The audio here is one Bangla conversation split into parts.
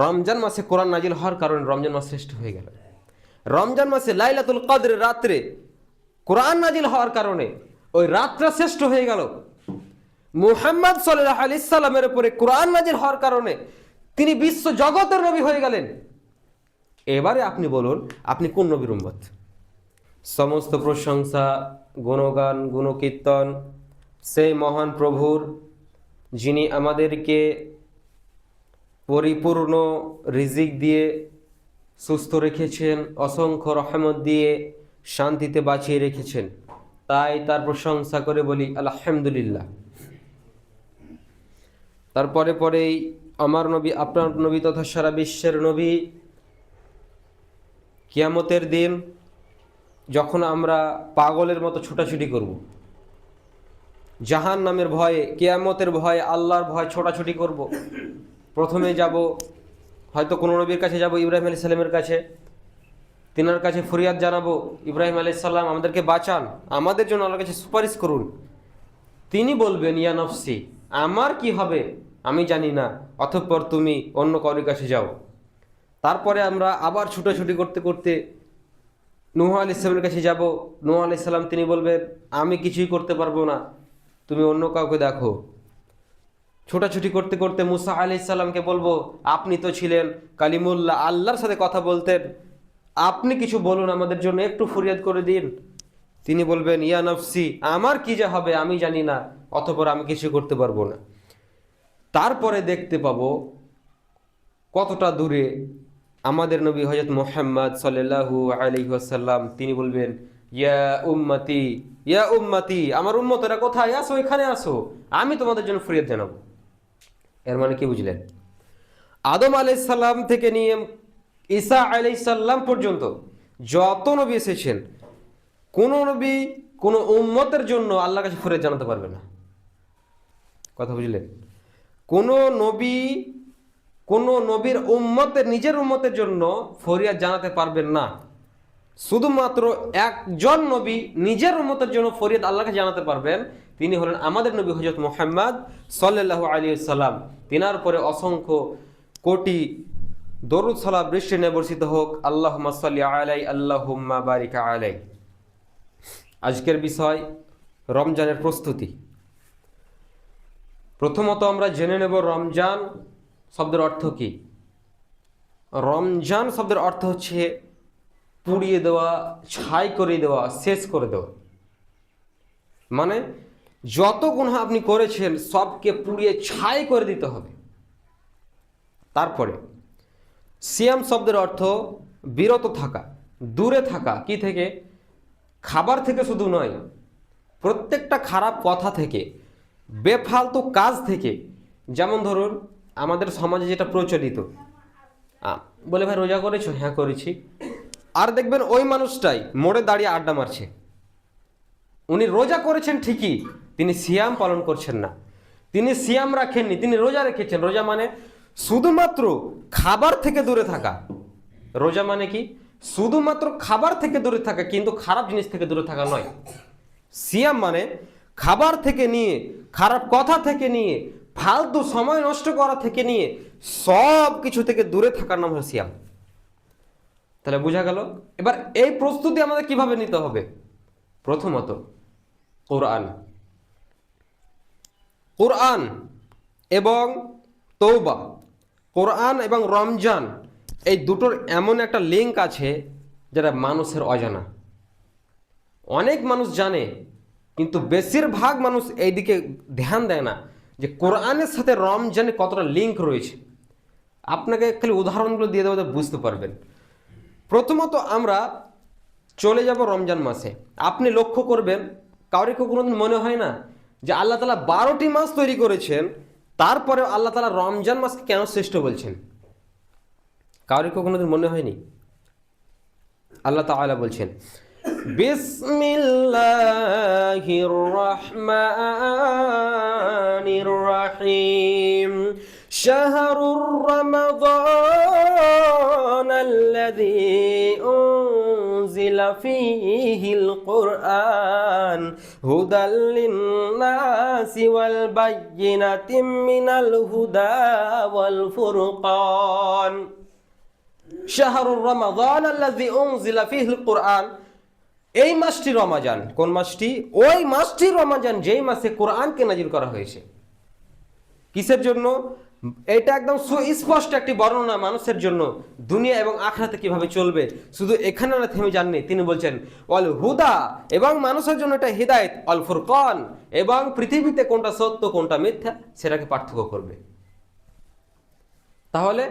রমজান মাসে কোরআন নাজিল হওয়ার কারণে রমজান মাস শ্রেষ্ঠ হয়ে গেল। রমজান মাসে লাইলাতুল কদরের রাত্রে কোরআন নাজিল হওয়ার কারণে ওই রাতটা শ্রেষ্ঠ হয়ে গেল। মুহাম্মদ সাল্লাহ আলি সাল্লামের উপরে কোরআন নাজিল হওয়ার কারণে তিনি বিশ্ব জগতের নবী হয়ে গেলেন। এবারে আপনি বলুন, আপনি কোন নবীর উম্মত? সমস্ত প্রশংসা, গুণগান, গুণকীর্তন, সেই মহান প্রভুর যিনি আমাদেরকে পরিপূর্ণ রিজিক দিয়ে সুস্থ রেখেছেন, অসংখ্য রহমত দিয়ে শান্তিতে বাঁচিয়ে রেখেছেন। তাই তার প্রশংসা করে বলি, আলহামদুলিল্লাহ। তারপরে পরেই, আমার নবী, আপনার নবী তথা সারা বিশ্বের নবী। কিয়ামতের দিন যখন আমরা পাগলের মতো ছোটাছুটি করব জাহান নামের ভয়ে, কেয়ামতের ভয়ে, আল্লাহর ভয় ছোটাছুটি করব প্রথমে যাব, হয়তো কোনো নবীর কাছে যাব, ইব্রাহিম আলি সাল্লামের কাছে। তিনার কাছে ফরিয়াদ জানাব, ইব্রাহিম আলী সাল্লাম আমাদেরকে বাঁচান, আমাদের জন্য আল্লাহর কাছে সুপারিশ করুন। তিনি বলবেন, ইয়া নফসি, আমার কি হবে আমি জানি না, অতঃপর তুমি অন্য কারোর কাছে যাও। তারপরে আমরা আবার ছুটোছুটি করতে করতে নুহ আলি ইসলামের কাছে যাব। নুহ আলি সাল্লাম তিনি বলবেন, আমি কিছুই করতে পারব না, তুমি অন্য কাউকে দেখো। ছোটাছুটি করতে করতে মুসা আলি সাল্লামকে বলব, আপনি তো ছিলেন কালিমুল্লাহ, আল্লাহর সাথে কথা বলতেন। আপনি কিছু বলুন আমাদের জন্য, একটু ফরিয়াদ করে দিন। তিনি বলবেন, ইয়া নফসি, আমার কি যা হবে আমি জানি না, অতপর আমি কিছু করতে পারব না। তারপরে দেখতে পাবো কতটা দূরে আমাদের নবী হজরত মোহাম্মদ সাল্লাল্লাহু আলাইহি ওয়াসাল্লাম, তিনি বলবেন, ইয়া উম্মতি ইয়া উম্মতি, আমার উম্মতেরা কোথায়? আসো, এখানে আসো। আমি তোমাদের জন্য ফরিয়াদ জানাব। এর মানে কি বুঝলেন? আদম আলাইহিস সালাম থেকে নিয়ে ঈসা আলাইহিস সালাম পর্যন্ত যত নবী এসেছেন, কোন নবী কোন উম্মতের জন্য আল্লাহর কাছে ফরিয়াদ জানাতে পারবে না। কথা বুঝলেন? কোন নবী, কোন নবীর উম্মতের, নিজের উম্মতের জন্য ফরিয়াদ জানাতে পারবেন না। শুধুমাত্র একজন নবী নিজের উম্মতের জন্য ফরিয়াদ আল্লাহকে জানাতে পারবেন তিনি হলেন আমাদের নবী হজরত মোহাম্মদ সাল্লাহ আলী সাল্লাম। তিনার পরে অসংখ্য কোটি দরুদ সালাম বৃষ্টি নিয়ে বর্ষিত হোক। আল্লাহ সাল্লি আলাই, আল্লাহুম্মা বারিকা আলাই। আজকের বিষয় রমজানের প্রস্তুতি। প্রথমত আমরা জেনে নেব রমজান শব্দের অর্থ কি? রমজান শব্দের অর্থ হচ্ছে পুড়িয়ে দেওয়া, ছাই করে দেওয়া, শেষ করে দেওয়া। মানে যত গুণা আপনি করেছেন, সবকে পুড়িয়ে ছাই করে দিতে হবে। তারপরে, সিয়াম শব্দের অর্থ বিরত থাকা, দূরে থাকা, কি থেকে? খাবার থেকে শুধু নয়, প্রত্যেকটা খারাপ কথা থেকে, বেফালতু কাজ থেকে। যেমন ধরুন, আমাদের সমাজে যেটা প্রচলিত বলে ভাই, রোজা করেছ? হ্যাঁ করেছি। আর দেখবেন ওই মানুষটাই মোড়ে দাঁড়িয়ে আড্ডা মারছে। উনি রোজা করেছেন ঠিকই তিনি সিয়াম পালন করছেন না। তিনি সিয়াম রাখেননি, তিনি রোজা রেখেছেন। রোজা মানে শুধুমাত্র খাবার থেকে দূরে থাকা। রোজা মানে কি? শুধুমাত্র খাবার থেকে দূরে থাকা, কিন্তু খারাপ জিনিস থেকে দূরে থাকা নয়। সিয়াম মানে খাবার থেকে নিয়ে, খারাপ কথা থেকে নিয়ে, ফালতু সময় নষ্ট করা থেকে নিয়ে, সব কিছু থেকে দূরে থাকার নাম হলো সিয়াম। তাহলে বোঝা গেল? এবার এই প্রস্তুতি আমাদের কীভাবে নিতে হবে? প্রথমত, কোরআন। কোরআন এবং তৌবা কোরআন এবং রমজান, এই দুটোর এমন একটা লিঙ্ক আছে যেটা মানুষের অজানা। অনেক মানুষ জানে, কিন্তু বেশিরভাগ মানুষ এইদিকে ধ্যান দেয় না যে কোরআনের সাথে রমজানে কতটা লিঙ্ক রয়েছে। আপনাকে খালি উদাহরণগুলো দিয়ে দেবো, বুঝতে পারবেন। প্রথমত আমরা চলে যাব রমজান মাসে। আপনি লক্ষ্য করবেন, কাউরি কোনোদিন মনে হয় না যে আল্লাহ তালা বারোটি মাস তৈরি করেছেন তারপরে আল্লাহ তালা রমজান মাসকে কেন শ্রেষ্ঠ বলছেন? কারোর কোনোদিন মনে হয়নি? আল্লাহ তালা বলছেন, বিসমিল্লাহির রহমানির রহিম। শাহরুর রমাদান الذي أنزل أنزل فيه القرآن هدى للناس والبينات من الهدى والفرقان شهر رمضان الذي أنزل فيه القرآن এই মাসটি রমাজান কোন মাসটি ওই মাসটি রমাজান যেই মাসে কোরআনকে নাজিল করা হয়েছে কিসের জন্য এটা একদম সুস্পষ্ট একটি বর্ণনা মানুষের জন্য দুনিয়া এবং আখরাতে কীভাবে চলবে। শুধু এখানে না থেমে যাননি তিনি বলছেন অল হুদা এবং মানুষের জন্য এটা হৃদায়ত অল ফুরকন এবং পৃথিবীতে কোনটা সত্য, কোনটা মিথ্যা, সেটাকে পার্থক্য করবে। তাহলে,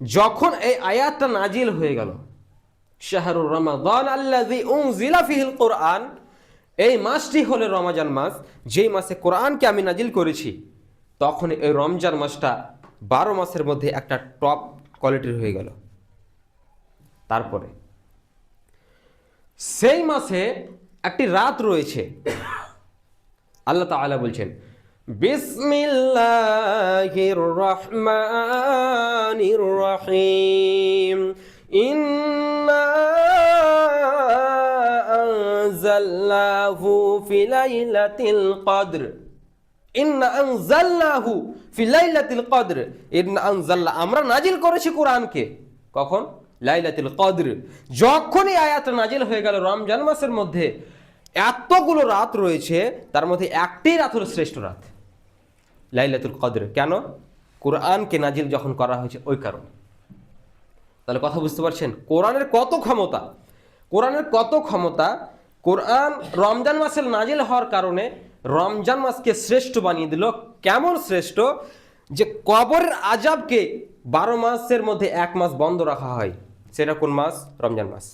যখন এই আয়াতটা নাজিল হয়ে গেল, শাহরুর রমাদান আল্লাযী উনজিলা ফিহিল কোরআন, এই মাসটি হলো রমাজান মাস, যেই মাসে কোরআনকে আমি নাজিল করেছি। তখন এই রমজান মাসটা বারো মাসের মধ্যে একটা টপ কোয়ালিটির হয়ে গেল। তারপরে সেই মাসে একটি রাত রয়েছে। আল্লাহ তাআলা বলছেন, বিসমিল্লাহির রহমানির রহিম। ইন্না আমরা নাজিল করেছি কোরআনকে। কখন? লাইলাতুল কদর। যখনই আয়াত নাজিল হয়ে গেল রমজান মাসের মধ্যে, এতগুলো রাত রয়েছে, তার মধ্যে একটি রাত হলো শ্রেষ্ঠ রাত। লাইলাতুল কদর। কেন? কোরআনকে নাজিল যখন করা হয়েছে ওই কারণে। তাহলে কথা বুঝতে পারছেন? কোরআনের কত ক্ষমতা? কোরআনের কত ক্ষমতা? কোরআন রমজান মাসের নাজিল হওয়ার কারণে রমজান মাসকে শ্রেষ্ঠ বানিয়ে দিল। কেমন শ্রেষ্ঠ? যে কবরের আজাবকে বারো মাসের মধ্যে এক মাস বন্ধ রাখা হয়। সেটা কোন মাস? রমজান মাস।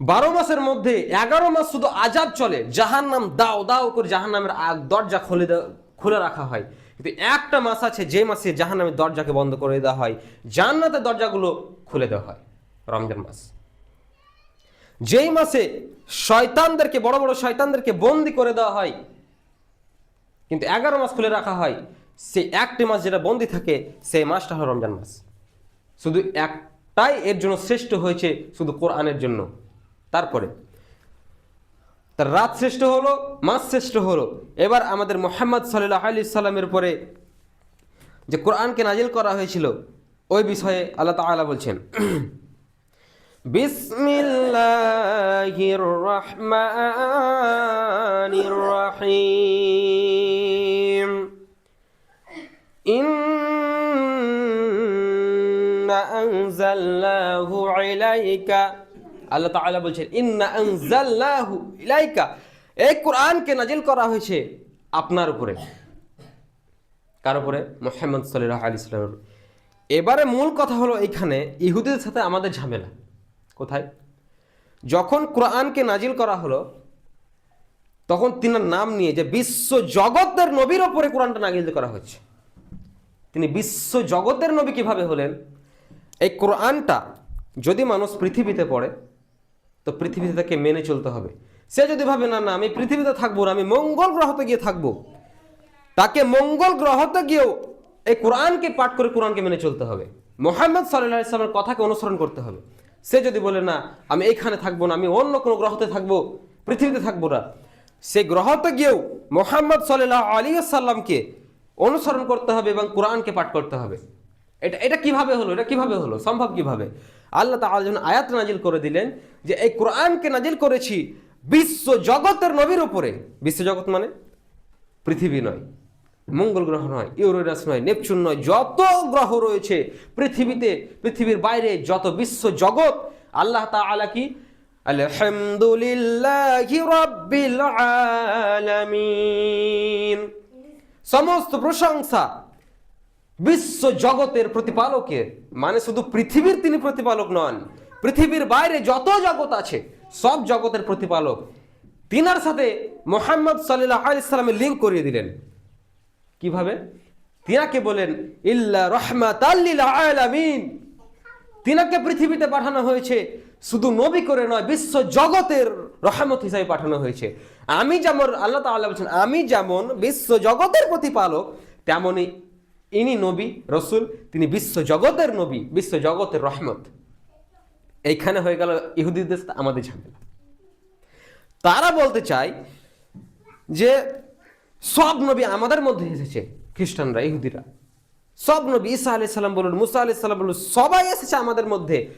বারো মাসের মধ্যে এগারো মাস শুধু আজাব চলে জাহান নাম দাও দাও করে জাহান নামের দরজা খুলে খুলে রাখা হয়। কিন্তু একটা মাস আছে যে মাসে জাহান নামের দরজাকে বন্ধ করে দেওয়া হয়, জান্নাতের দরজাগুলো খুলে দেওয়া হয়। রমজান মাস। যেই মাসে শয়তানদেরকে, বড় বড় শয়তানদেরকে বন্দি করে দেওয়া হয়, কিন্তু এগারো মাস খুলে রাখা হয়, সেই একটি মাস যেটা বন্দি থাকে, সেই মাসটা হলো রমজান মাস। শুধু একটাই এর জন্য শ্রেষ্ঠ হয়েছে শুধু কোরআনের জন্য। তারপরে, তার রাত শ্রেষ্ঠ হলো, মাস শ্রেষ্ঠ হলো। এবার আমাদের মোহাম্মদ সাল্লাহ আলি সাল্লামের পরে যে কোরআনকে নাজিল করা হয়েছিল, ওই বিষয়ে আল্লাহ তাআলা বলছেন বিসমিল্লাহির রহমানির রহিম ইন্না আনজালনাহু ইলাইকা আল্লাহ তাআলা বলছেন, ইন্না আনজালনাহু ইলাইকা। এই কোরআনকে নাজিল করা হয়েছে আপনার উপরে। কার উপরে? মোহাম্মদ সাল্লাহ আলি সাল্লামের এবারে মূল কথা হলো এইখানে ইহুদিদের সাথে আমাদের ঝামেলা। কোথায়? যখন কোরআনকে নাজিল করা হলো, তখন তিনার নাম নিয়ে যে বিশ্ব জগতের নবীর ওপরে কোরআনটা নাজিল করা হচ্ছে তিনি বিশ্ব জগতের নবী কীভাবে হলেন? এই কোরআনটা যদি মানুষ পৃথিবীতে পড়ে, তো পৃথিবীতে তাকে মেনে চলতে হবে। সে যদি ভাবে, না না, আমি পৃথিবীতে থাকব না, আমি মঙ্গল গ্রহতে গিয়ে থাকব। তাকে মঙ্গল গ্রহতে গিয়েও এই কোরআনকে পাঠ করে কোরআনকে মেনে চলতে হবে। মোহাম্মদ সাল্লাহ ইসলামের কথাকে অনুসরণ করতে হবে। সে যদি বলে, না, আমি এইখানে থাকব না, আমি অন্য কোনো গ্রহতে থাকব, পৃথিবীতে থাকব না। সেই গ্রহতে গিয়েও মোহাম্মদ সাল্লাহ আলী সাল্লামকে অনুসরণ করতে হবে এবং কোরআনকে পাঠ করতে হবে। এটা এটা কীভাবে হলো? এটা কীভাবে হলো? সম্ভব কীভাবে? আল্লাহ তাআলা যখন আয়াত নাজিল করে দিলেন যে, এই কোরআনকে নাজিল করেছি বিশ্ব জগতের নবীর উপরে। বিশ্ব জগৎ মানে পৃথিবী নয়। মঙ্গল গ্রহ নয়, ইউরেনাস নয়, নেপচুন নয়, যত গ্রহ রয়েছে পৃথিবীতে, পৃথিবীর বাইরে, যত বিশ্ব জগৎ, আল্লাহ তাআলা কি? সমস্ত প্রশংসা বিশ্ব জগতের প্রতিপালকের মানে শুধু পৃথিবীর তিনি প্রতিপালক নন, পৃথিবীর বাইরে যত জগৎ আছে, সব জগতের প্রতিপালক, তিনার সাথে মোহাম্মদ সাল্লাহ আলাইসাল্লামের লিঙ্ক করিয়ে দিলেন। কীভাবে? তিনাকে বলেন, ইল্লা রহমাত আলামিন। তিনাকে পৃথিবীতে পাঠানো হয়েছে, শুধু নবী করে নয়, বিশ্ব জগতের রহমত হিসাবে পাঠানো হয়েছে। আমি যেমন, আল্লাহ তাআলা বলছেন, আমি যেমন বিশ্ব জগতের প্রতিপালক তেমনই ইনি নবী, রসুল, তিনি বিশ্ব জগতের নবী, বিশ্ব জগতের রহমত। এইখানে হয়ে গেল ইহুদিদের আমাদের ঝামেলা। তারা বলতে চায় যে সব নবী আমাদের মধ্যে এসেছে, খ্রিস্টানরা, ইহুদিরা। সব নবী ঈসা আলি সাল্লাম বলুন, মুসা আলি সাল্লাম বলুন, সবাই এসেছে আমাদের মধ্যে।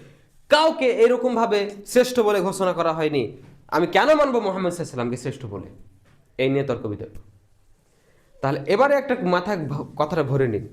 কাউকে এরকমভাবে শ্রেষ্ঠ বলে ঘোষণা করা হয়নি। আমি কেন মানব মোহাম্মদ সাল্লামকে শ্রেষ্ঠ বলে? এই নিয়ে তর্ক বিতর্ক। তাহলে এবারে একটা মাথা কথাটা ভরে নিন।